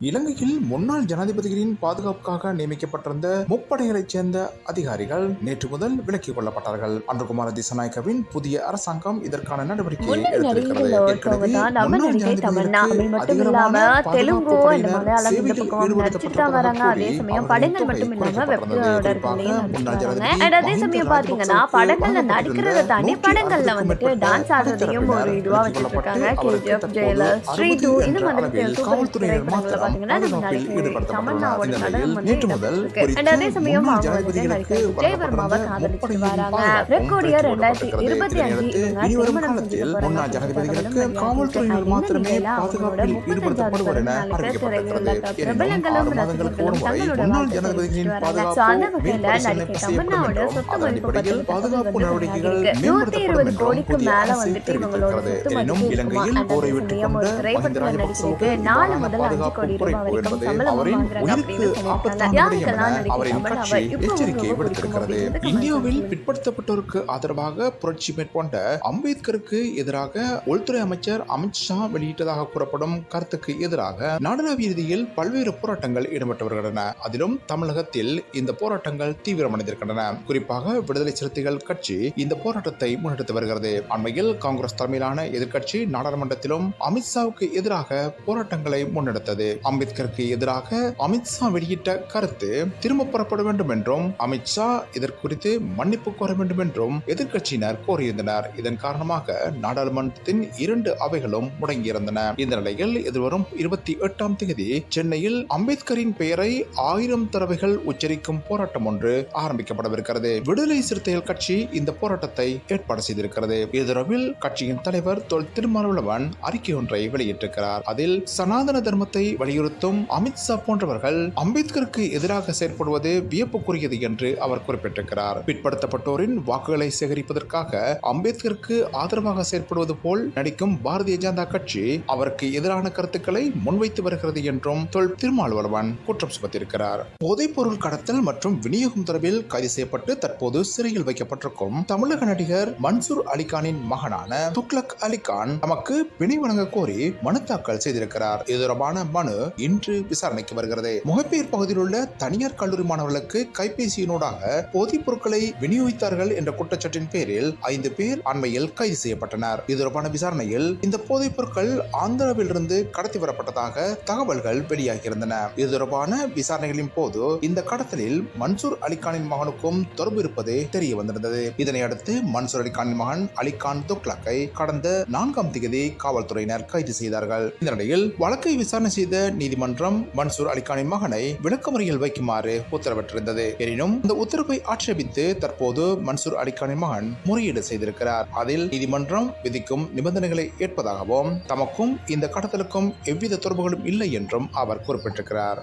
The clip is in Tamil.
இலங்கையில் முன்னாள் ஜனாதிபதிகளின் பாதுகாப்புக்காக நியமிக்கப்பட்டிருந்த முப்படைகளைச் சேர்ந்த அதிகாரிகள் நேற்று முதல் விலக்கிக் கொள்ளப்பட்டார்கள். அன்றுகுமார திசநாயக்கவின் புதிய அரசாங்கம் இதற்கான நடவடிக்கையை எடுத்திருக்கிறது. காவல்துறையினர் மாத்திரம் பாத்தீங்கன்னா நம்ம நடனம் வந்து அதே சமயம் அவங்க வராங்க ரெண்டாயிரத்தி. இருபத்தி அஞ்சு இவங்க திருமணம் காவல்துறையினர் மாத்திரமே பாதுகாப்பில் ஈடுபடுத்தப்படுவர் என அறிவிக்கப்பட்டிருக்கிறது பிரபலங்களும் ரசிகர்களும் தங்களோட வராங்க. அந்த பாதுகாப்பு வகையில நடிகை தமன்னாவோட சொத்து மதிப்பு நடவடிக்கைகள். நூத்தி இருபது கோடிக்கு மேல வந்துட்டு இவங்களோட சொத்து மதிப்பு இலங்கையில்? போரை சமயம் கொண்ட திரைப்படத்துல நடிக்கிறதுக்கு நாலு முதல் அஞ்சு பாதுகாப்பு கோடி என்பது அவரின் உயிருக்கு அப்படின்னு ஆபத்தான சொல்லியிருக்காங்க. விடயம் என அவரின் கட்சி எச்சரிக்கை விடுத்திருக்கிறது இந்தியாவில் பிற்படுத்தப்பட்டோருக்கு ஆதரவாக புரட்சி மேற்கொண்ட அம்பேத்கருக்கு எதிராக உள்துறை அமைச்சர் அமித்ஷா வெளியிட்டதாக கூறப்படும் கருத்துக்கு எதிராக நாடளாவிய ரீதியில் பல்வேறு போராட்டங்கள் ஈடுபட்டு வருகின்றன. அதிலும் தமிழகத்தில் இந்த போராட்டங்கள் தீவிரமடைந்திருக்கின்றன. குறிப்பாக விடுதலை சிறுத்தைகள் கட்சி இந்த போராட்டத்தை முன்னெடுத்து வருகிறது. அண்மையில் காங்கிரஸ் தலைமையிலான எதிர்க்கட்சி நாடாளுமன்றத்திலும் அமித்ஷாவுக்கு எதிராக போராட்டங்களை முன்னெடுத்தது. அம்பேத்கருக்கு எதிராக அமித்ஷா வெளியிட்ட கருத்து திரும்ப பெறப்பட வேண்டும் என்றும் அமித்ஷா இதற்குறித்து மன்னிப்பு கோர வேண்டும் என்றும் எதிர்க்கட்சியினர் கோரியிருந்தனர். இதன் காரணமாக நாடாளுமன்றத்தின் இரண்டு அவைகளும் முடங்கியிருந்தன. இந்த நிலையில் எதிர்வரும் இருபத்தி எட்டாம் தேதி சென்னையில் அம்பேத்கரின் பெயரை ஆயிரம் தடவைகள் உச்சரிக்கும் போராட்டம் ஒன்று ஆரம்பிக்கப்படவிருக்கிறது. விடுதலை சிறுத்தைகள் கட்சி இந்த போராட்டத்தை ஏற்பாடு செய்திருக்கிறது. எதிரவில் கட்சியின் தலைவர் தொல் திருமாவளவன் அறிக்கை ஒன்றை வெளியிட்டிருக்கிறார். அதில் சனாதன தர்மத்தை வலியுறுத்தும் அமித்ஷா போன்றவர்கள் அம்பேத்கருக்கு எதிராக செயற்படுவது வியப்புக்குரியது என்று அவர் குறிப்பிட்டிருக்கிறார். பிற்படுத்தப்பட்டோரின் வாக்குகளை சேகரிப்பதற்காக அம்பேத்கருக்கு ஆதரவாக செயற்படுவது போல் நடிக்கும் பாரதிய ஜனதா கட்சி அவருக்கு எதிரான கருத்துக்களை முன்வைத்து வருகிறது என்றும் தொல் திருமாவளவன் குற்றம் சுமத்தியிருக்கிறார். போதைப்பொருள் கடத்தல் மற்றும் விநியோகம் தொடர்பில் கைது செய்யப்பட்டு தற்போது சிறையில் வைக்கப்பட்டிருக்கும் தமிழக நடிகர் மன்சூர் அலிகானின் மகனான துக்லக் அலிகான் தமக்கு பிணை வழங்க கோரி மனு தாக்கல் செய்திருக்கிறார். இது தொடர்பான மனு இன்று விசாரணைக்கு வருகிறது. முகப்பேர் பகுதியில் உள்ள தனியார் கல்லூரி மாணவர்களுக்கு கைபேசியினூடாக போதைப் பொருட்களை விநியோகித்தார்கள் என்ற குற்றச்சாட்டின் பேரில் ஐந்து பேர் அண்மையில் கைது செய்யப்பட்டனர். இது தொடர்பான விசாரணையில் இந்த போதைப் பொருட்கள் ஆந்திராவில் இருந்து கடத்தி வரப்பட்டதாக தகவல்கள் வெளியாகியிருந்தன. இது தொடர்பான விசாரணைகளின் போது இந்த கடத்தலில் மன்சூர் அலிகானின் மகனுக்கும் தொடர்பு இருப்பது தெரிய வந்திருந்தது இதனை அடுத்து மன்சூர் அலிகானின் மகன் அலிகான் துக்லக்கை கடந்த நான்காம் தேதி காவல்துறையினர் கைது செய்தார்கள். இந்த நிலையில் வழக்கை விசாரணை செய்த நீதிமன்றம் மன்சூர் அலிகானின் மகனை விளக்கமறியல் வைக்குமாறு உத்தரவிட்டிருந்தது. எனினும் இந்த உத்தரவை ஆட்சேபித்து தற்போது மன்சூர் அலிகானின் மகன் முறையீடு செய்திருக்கிறார். அதில் நீதிமன்றம் விதிக்கும் நிபந்தனைகளை ஏற்பதாகவும் தமக்கும் இந்த கடத்தலுக்கும் எவ்வித தொடர்புகளும் இல்லை என்றும் அவர் குறிப்பிட்டிருக்கிறார்.